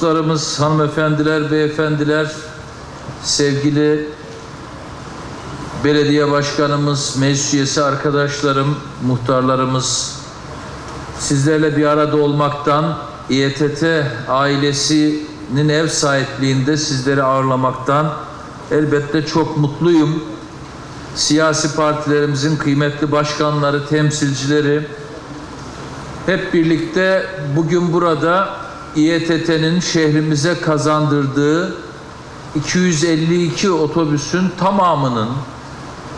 Dostlarımız, hanımefendiler, beyefendiler, sevgili belediye başkanımız, meclis üyesi arkadaşlarım, muhtarlarımız, sizlerle bir arada olmaktan, İETT ailesinin ev sahipliğinde sizleri ağırlamaktan elbette çok mutluyum. Siyasi partilerimizin kıymetli başkanları, temsilcileri, hep birlikte bugün burada İETT'nin şehrimize kazandırdığı 252 otobüsün tamamının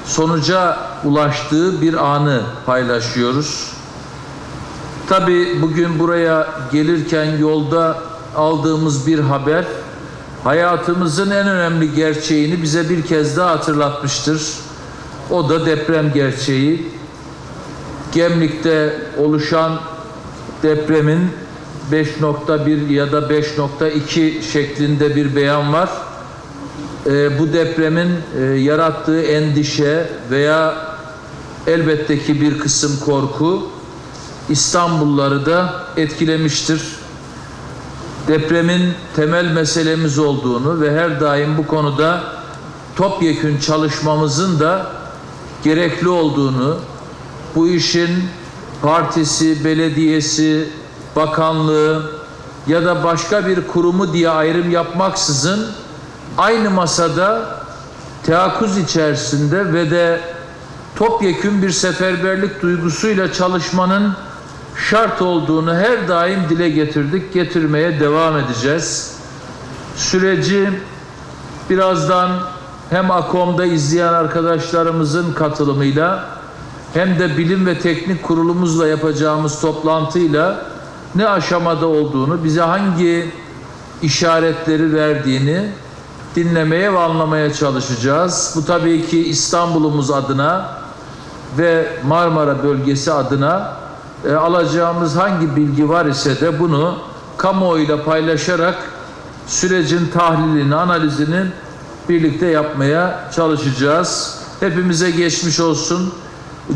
sonuca ulaştığı bir anı paylaşıyoruz. Tabi bugün buraya gelirken yolda aldığımız bir haber hayatımızın en önemli gerçeğini bize bir kez daha hatırlatmıştır. O da deprem gerçeği. Gemlik'te oluşan depremin 5.1 ya da 5.2 şeklinde bir beyan var. Ee, bu depremin e, yarattığı endişe veya elbette ki bir kısım korku İstanbulluları da etkilemiştir. Depremin temel meselemiz olduğunu ve her daim bu konuda topyekün çalışmamızın da gerekli olduğunu, bu işin partisi, belediyesi, bakanlığı ya da başka bir kurumu diye ayrım yapmaksızın aynı masada teaküz içerisinde ve de topyekün bir seferberlik duygusuyla çalışmanın şart olduğunu her daim dile getirdik, getirmeye devam edeceğiz. Süreci birazdan hem AKOM'da izleyen arkadaşlarımızın katılımıyla hem de bilim ve teknik kurulumuzla yapacağımız toplantıyla ne aşamada olduğunu, bize hangi işaretleri verdiğini dinlemeye ve anlamaya çalışacağız. Bu tabii ki İstanbul'umuz adına ve Marmara bölgesi adına e, alacağımız hangi bilgi var ise de bunu kamuoyuyla paylaşarak sürecin tahlilini, analizini birlikte yapmaya çalışacağız. Hepimize geçmiş olsun.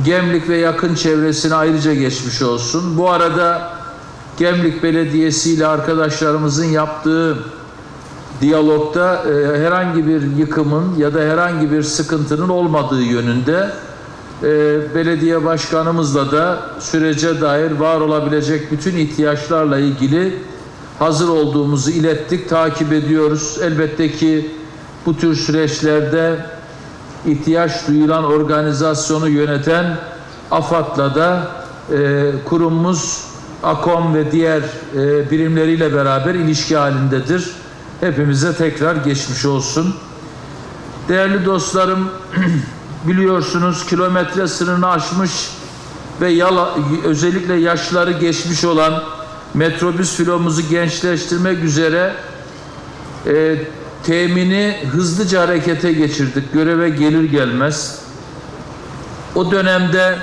Gemlik ve yakın çevresine ayrıca geçmiş olsun. Bu arada Gemlik Belediyesi ile arkadaşlarımızın yaptığı diyalogda e, herhangi bir yıkımın ya da herhangi bir sıkıntının olmadığı yönünde e, belediye başkanımızla da sürece dair var olabilecek bütün ihtiyaçlarla ilgili hazır olduğumuzu ilettik, takip ediyoruz. Elbette ki bu tür süreçlerde ihtiyaç duyulan organizasyonu yöneten AFAD'la da e, kurumumuz AKOM ve diğer e, birimleriyle beraber ilişki halindedir. Hepimize tekrar geçmiş olsun. Değerli dostlarım, biliyorsunuz kilometre sınırını aşmış ve yala, özellikle yaşları geçmiş olan metrobüs filomuzu gençleştirmek üzere e, temini hızlıca harekete geçirdik. Göreve gelir gelmez. O dönemde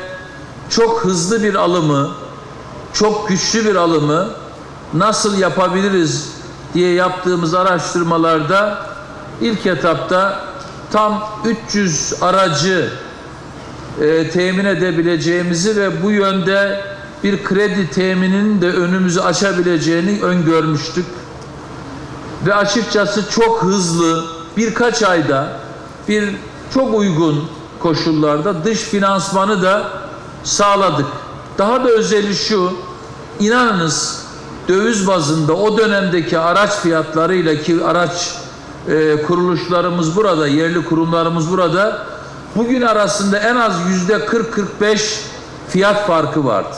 çok hızlı bir alımı, çok güçlü bir alımı nasıl yapabiliriz diye yaptığımız araştırmalarda ilk etapta tam 300 aracı e, temin edebileceğimizi ve bu yönde bir kredi temininin de önümüzü açabileceğini öngörmüştük. Ve açıkçası çok hızlı birkaç ayda bir çok uygun koşullarda dış finansmanı da sağladık. Daha da özeli şu, inanınız döviz bazında o dönemdeki araç fiyatlarıyla ki araç e, kuruluşlarımız burada, yerli kurumlarımız burada bugün arasında en az yüzde 40-45 fiyat farkı vardı.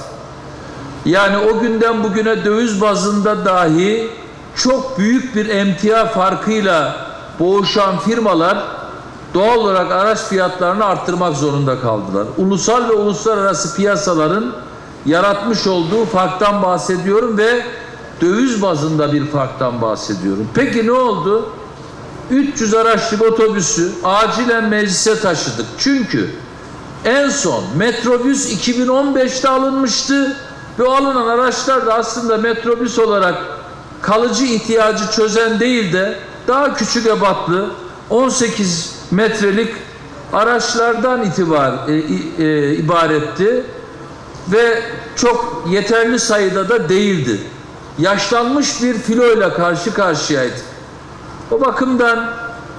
Yani o günden bugüne döviz bazında dahi çok büyük bir emtia farkıyla boğuşan firmalar doğal olarak araç fiyatlarını arttırmak zorunda kaldılar. Ulusal ve uluslararası piyasaların yaratmış olduğu farktan bahsediyorum ve döviz bazında bir farktan bahsediyorum. Peki ne oldu? 300 araçlık otobüsü acilen meclise taşıdık. Çünkü en son metrobüs 2015'te alınmıştı ve alınan araçlar da aslında metrobüs olarak kalıcı ihtiyacı çözen değil de daha küçük ebatlı 18 metrelik araçlardan itibar e, e, ibaretti ve çok yeterli sayıda da değildi. yaşlanmış bir filoyla karşı karşıyaydık. O bakımdan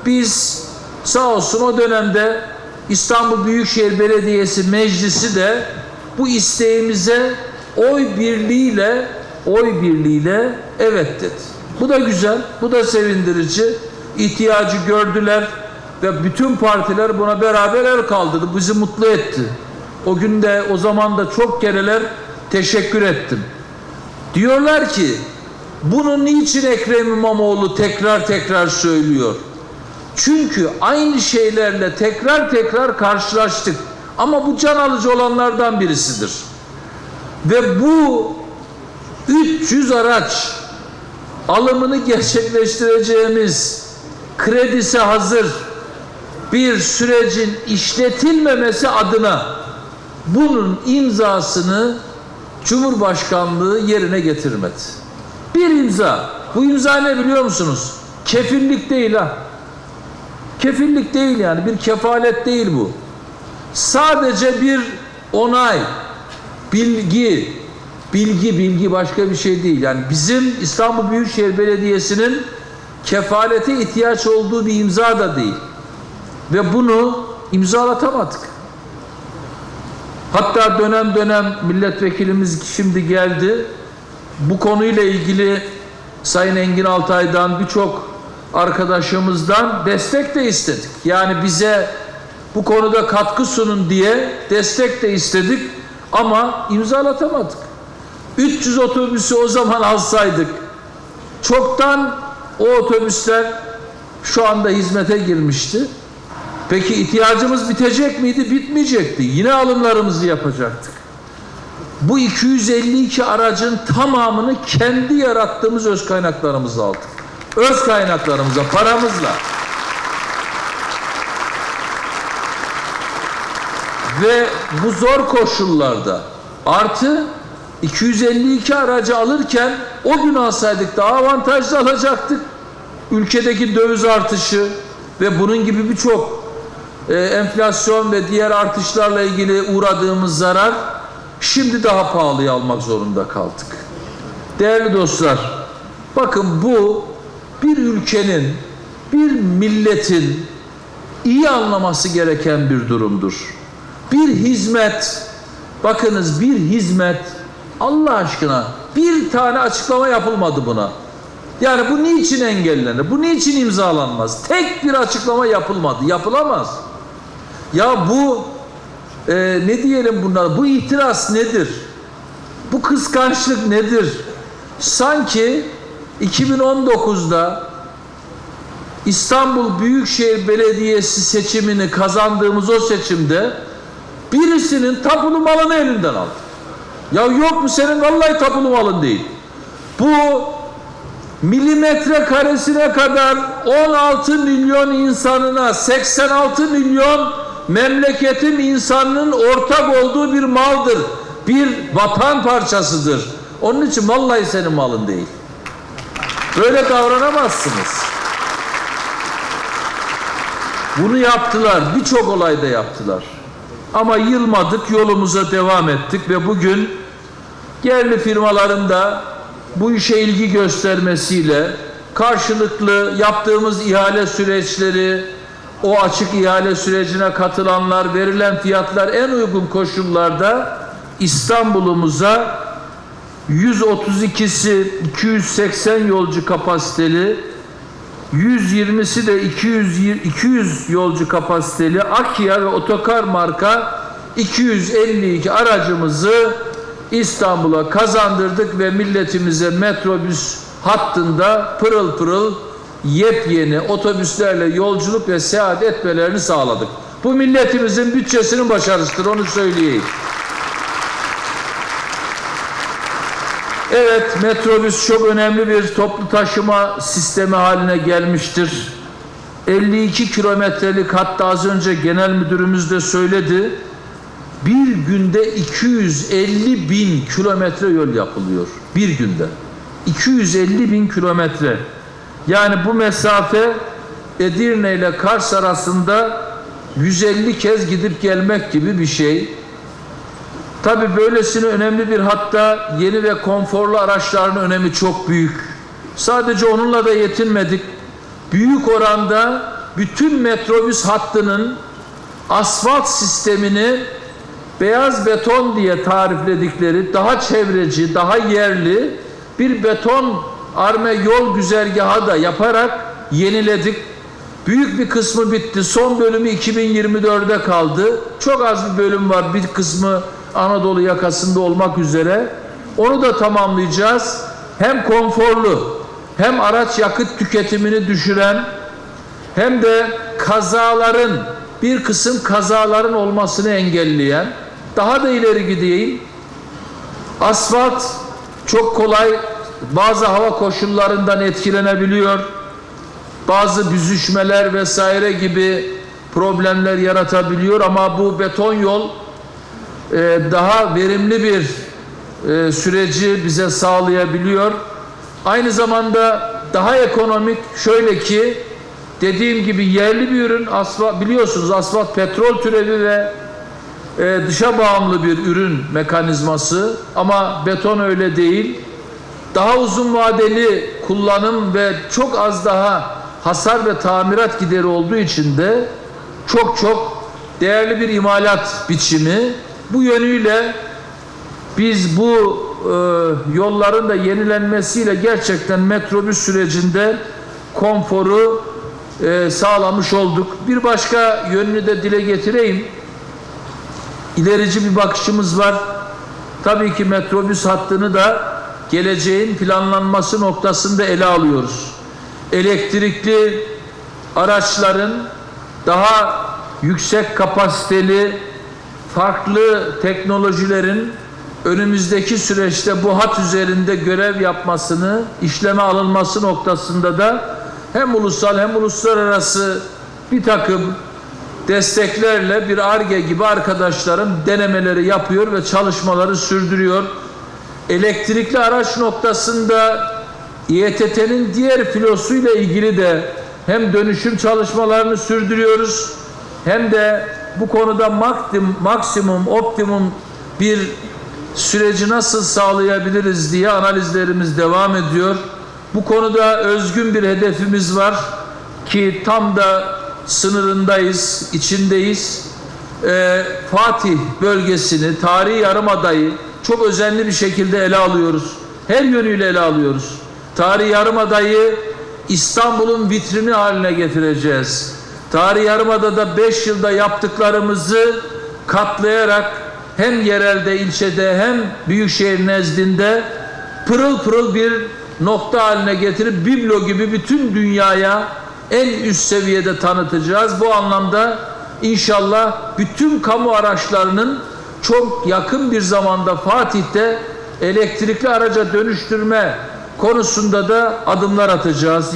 biz sağ olsun o dönemde İstanbul Büyükşehir Belediyesi Meclisi de bu isteğimize oy birliğiyle oy birliğiyle evet dedi. Bu da güzel, bu da sevindirici. İhtiyacı gördüler ve bütün partiler buna beraber el kaldırdı. Bizi mutlu etti. O gün de o zaman da çok kereler teşekkür ettim. Diyorlar ki bunu niçin Ekrem İmamoğlu tekrar tekrar söylüyor? Çünkü aynı şeylerle tekrar tekrar karşılaştık. Ama bu can alıcı olanlardan birisidir. Ve bu 300 araç alımını gerçekleştireceğimiz kredisi hazır bir sürecin işletilmemesi adına bunun imzasını Cumhurbaşkanlığı yerine getirmedi. Bir imza. Bu imza ne biliyor musunuz? Kefillik değil ha. Kefillik değil yani bir kefalet değil bu. Sadece bir onay, bilgi, bilgi bilgi başka bir şey değil. Yani bizim İstanbul Büyükşehir Belediyesi'nin kefalete ihtiyaç olduğu bir imza da değil. Ve bunu imzalatamadık. Hatta dönem dönem milletvekilimiz şimdi geldi. Bu konuyla ilgili Sayın Engin Altay'dan birçok arkadaşımızdan destek de istedik. Yani bize bu konuda katkı sunun diye destek de istedik ama imzalatamadık. 300 otobüsü o zaman alsaydık çoktan o otobüsler şu anda hizmete girmişti. Peki ihtiyacımız bitecek miydi? Bitmeyecekti. Yine alımlarımızı yapacaktık. Bu 252 aracın tamamını kendi yarattığımız öz kaynaklarımızla aldık. Öz kaynaklarımıza, paramızla. Ve bu zor koşullarda artı 252 aracı alırken o gün alsaydık daha avantajlı alacaktık. Ülkedeki döviz artışı ve bunun gibi birçok e, enflasyon ve diğer artışlarla ilgili uğradığımız zarar şimdi daha pahalıya almak zorunda kaldık. Değerli dostlar, bakın bu bir ülkenin, bir milletin iyi anlaması gereken bir durumdur. Bir hizmet, bakınız bir hizmet Allah aşkına bir tane açıklama yapılmadı buna. Yani bu niçin engellenir? Bu niçin imzalanmaz? Tek bir açıklama yapılmadı. Yapılamaz. Ya bu e, ne diyelim bunlar? Bu itiraz nedir? Bu kıskançlık nedir? Sanki 2019'da İstanbul Büyükşehir Belediyesi seçimini kazandığımız o seçimde birisinin tapulu malını elinden aldı. Ya yok mu senin vallahi tapulu malın değil. Bu milimetre karesine kadar 16 milyon insanına 86 milyon memleketin insanının ortak olduğu bir maldır. Bir vatan parçasıdır. Onun için vallahi senin malın değil. Böyle davranamazsınız. Bunu yaptılar. Birçok olayda yaptılar. Ama yılmadık, yolumuza devam ettik ve bugün yerli firmaların da bu işe ilgi göstermesiyle karşılıklı yaptığımız ihale süreçleri, o açık ihale sürecine katılanlar, verilen fiyatlar en uygun koşullarda İstanbul'umuza 132'si 280 yolcu kapasiteli, 120'si de 200, 200 yolcu kapasiteli Akya ve Otokar marka 252 aracımızı İstanbul'a kazandırdık ve milletimize metrobüs hattında pırıl pırıl yepyeni otobüslerle yolculuk ve seyahat etmelerini sağladık. Bu milletimizin bütçesinin başarısıdır onu söyleyeyim. Evet metrobüs çok önemli bir toplu taşıma sistemi haline gelmiştir. 52 kilometrelik hatta az önce genel müdürümüz de söyledi. Bir günde 250 bin kilometre yol yapılıyor. Bir günde. 250 bin kilometre. Yani bu mesafe Edirne ile Kars arasında 150 kez gidip gelmek gibi bir şey. Tabii böylesine önemli bir hatta yeni ve konforlu araçların önemi çok büyük. Sadece onunla da yetinmedik. Büyük oranda bütün metrobüs hattının asfalt sistemini beyaz beton diye tarifledikleri daha çevreci, daha yerli bir beton arme yol güzergahı da yaparak yeniledik. Büyük bir kısmı bitti. Son bölümü 2024'de kaldı. Çok az bir bölüm var. Bir kısmı Anadolu yakasında olmak üzere. Onu da tamamlayacağız. Hem konforlu hem araç yakıt tüketimini düşüren hem de kazaların bir kısım kazaların olmasını engelleyen daha da ileri gideyim. Asfalt çok kolay bazı hava koşullarından etkilenebiliyor. Bazı büzüşmeler vesaire gibi problemler yaratabiliyor ama bu beton yol e, daha verimli bir e, süreci bize sağlayabiliyor. Aynı zamanda daha ekonomik şöyle ki dediğim gibi yerli bir ürün asfalt biliyorsunuz asfalt petrol türevi ve e, dışa bağımlı bir ürün mekanizması ama beton öyle değil. Daha uzun vadeli kullanım ve çok az daha hasar ve tamirat gideri olduğu için de çok çok değerli bir imalat biçimi. Bu yönüyle biz bu e, yolların da yenilenmesiyle gerçekten metrobüs sürecinde konforu e, sağlamış olduk. Bir başka yönünü de dile getireyim. İlerici bir bakışımız var. Tabii ki metrobüs hattını da geleceğin planlanması noktasında ele alıyoruz. Elektrikli araçların daha yüksek kapasiteli farklı teknolojilerin önümüzdeki süreçte bu hat üzerinde görev yapmasını, işleme alınması noktasında da hem ulusal hem uluslararası bir takım desteklerle bir ARGE gibi arkadaşlarım denemeleri yapıyor ve çalışmaları sürdürüyor. Elektrikli araç noktasında İETT'nin diğer filosuyla ilgili de hem dönüşüm çalışmalarını sürdürüyoruz hem de bu konuda maksimum, optimum bir süreci nasıl sağlayabiliriz diye analizlerimiz devam ediyor. Bu konuda özgün bir hedefimiz var ki tam da sınırındayız, içindeyiz. Ee, Fatih bölgesini, tarihi yarımadayı çok özenli bir şekilde ele alıyoruz. Her yönüyle ele alıyoruz. Tarihi yarımadayı İstanbul'un vitrini haline getireceğiz. Tarihi Yarımada'da 5 yılda yaptıklarımızı katlayarak hem yerelde, ilçede hem büyükşehir nezdinde pırıl pırıl bir nokta haline getirip biblo gibi bütün dünyaya en üst seviyede tanıtacağız. Bu anlamda inşallah bütün kamu araçlarının çok yakın bir zamanda Fatih'te elektrikli araca dönüştürme konusunda da adımlar atacağız.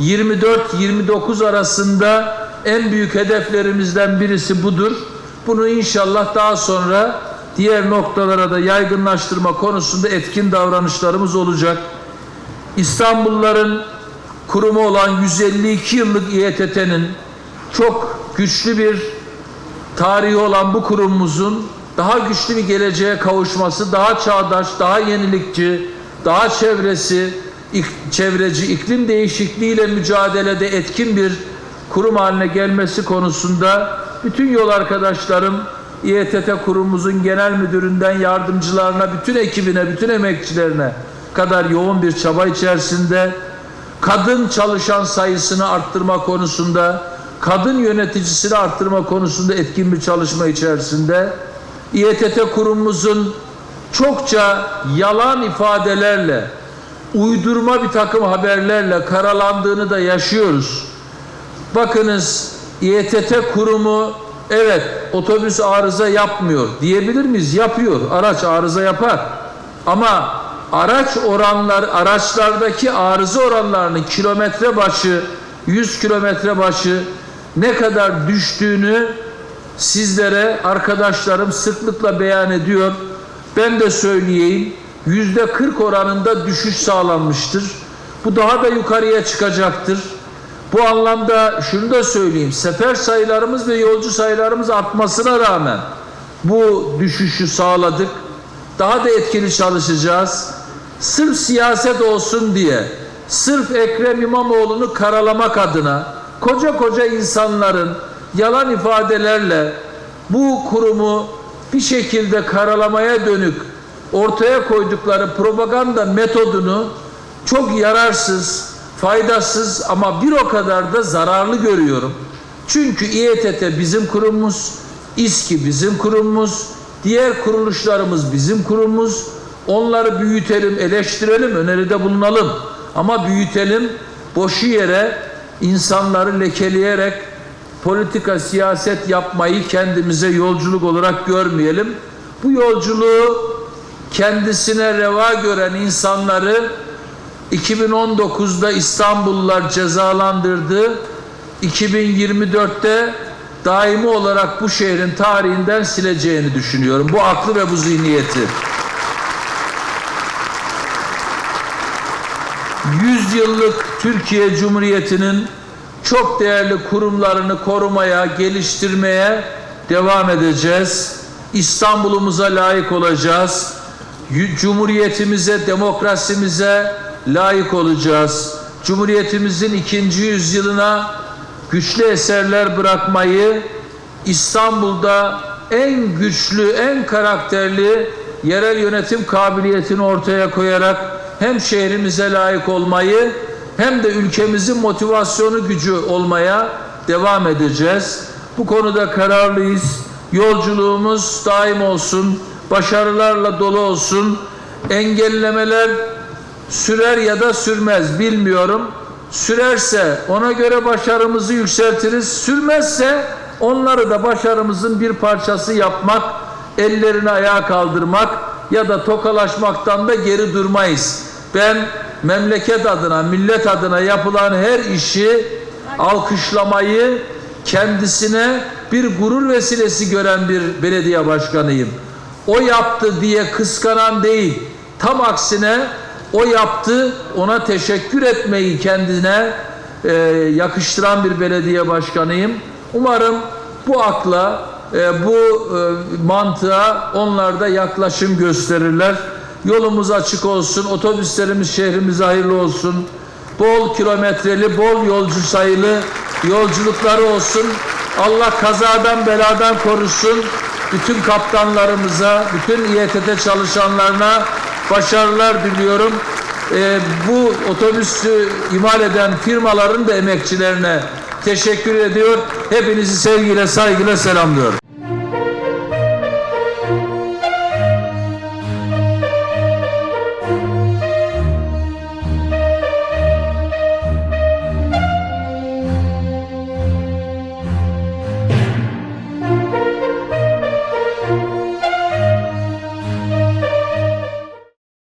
2024-29 arasında en büyük hedeflerimizden birisi budur. Bunu inşallah daha sonra diğer noktalara da yaygınlaştırma konusunda etkin davranışlarımız olacak. İstanbulluların kurumu olan 152 yıllık İETT'nin çok güçlü bir tarihi olan bu kurumumuzun daha güçlü bir geleceğe kavuşması, daha çağdaş, daha yenilikçi, daha çevresi, ik- çevreci, iklim değişikliğiyle mücadelede etkin bir kurum haline gelmesi konusunda bütün yol arkadaşlarım, İETT kurumumuzun genel müdüründen yardımcılarına, bütün ekibine, bütün emekçilerine kadar yoğun bir çaba içerisinde kadın çalışan sayısını arttırma konusunda, kadın yöneticisini arttırma konusunda etkin bir çalışma içerisinde İETT kurumumuzun çokça yalan ifadelerle, uydurma bir takım haberlerle karalandığını da yaşıyoruz. Bakınız İETT kurumu evet otobüs arıza yapmıyor diyebilir miyiz? Yapıyor. Araç arıza yapar. Ama araç oranlar araçlardaki arıza oranlarının kilometre başı 100 kilometre başı ne kadar düştüğünü sizlere arkadaşlarım sıklıkla beyan ediyor. Ben de söyleyeyim yüzde 40 oranında düşüş sağlanmıştır. Bu daha da yukarıya çıkacaktır. Bu anlamda şunu da söyleyeyim. Sefer sayılarımız ve yolcu sayılarımız artmasına rağmen bu düşüşü sağladık. Daha da etkili çalışacağız. Sırf siyaset olsun diye, sırf Ekrem İmamoğlu'nu karalamak adına koca koca insanların yalan ifadelerle bu kurumu bir şekilde karalamaya dönük ortaya koydukları propaganda metodunu çok yararsız, faydasız ama bir o kadar da zararlı görüyorum. Çünkü İETT bizim kurumumuz, İSKİ bizim kurumumuz, diğer kuruluşlarımız bizim kurumumuz. Onları büyütelim, eleştirelim, öneride bulunalım. Ama büyütelim, boşu yere insanları lekeleyerek politika, siyaset yapmayı kendimize yolculuk olarak görmeyelim. Bu yolculuğu kendisine reva gören insanları 2019'da İstanbullular cezalandırdı. 2024'te daimi olarak bu şehrin tarihinden sileceğini düşünüyorum. Bu aklı ve bu zihniyeti. 100 yıllık Türkiye Cumhuriyeti'nin çok değerli kurumlarını korumaya, geliştirmeye devam edeceğiz. İstanbul'umuza layık olacağız. Cumhuriyetimize, demokrasimize layık olacağız. Cumhuriyetimizin ikinci yüzyılına güçlü eserler bırakmayı, İstanbul'da en güçlü, en karakterli yerel yönetim kabiliyetini ortaya koyarak hem şehrimize layık olmayı hem de ülkemizin motivasyonu gücü olmaya devam edeceğiz. Bu konuda kararlıyız. Yolculuğumuz daim olsun, başarılarla dolu olsun. Engellemeler sürer ya da sürmez bilmiyorum. Sürerse ona göre başarımızı yükseltiriz. Sürmezse onları da başarımızın bir parçası yapmak, ellerini ayağa kaldırmak ya da tokalaşmaktan da geri durmayız. Ben memleket adına, millet adına yapılan her işi alkışlamayı kendisine bir gurur vesilesi gören bir belediye başkanıyım. O yaptı diye kıskanan değil. Tam aksine o yaptı, ona teşekkür etmeyi kendine e, yakıştıran bir belediye başkanıyım. Umarım bu akla, e, bu e, mantığa onlar da yaklaşım gösterirler. Yolumuz açık olsun, otobüslerimiz şehrimize hayırlı olsun. Bol kilometreli, bol yolcu sayılı yolculukları olsun. Allah kazadan beladan korusun. Bütün kaptanlarımıza, bütün İETT çalışanlarına başarılar diliyorum. Ee, bu otobüsü imal eden firmaların da emekçilerine teşekkür ediyor. Hepinizi sevgiyle, saygıyla selamlıyorum.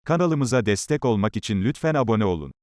Kanalımıza destek olmak için lütfen abone olun.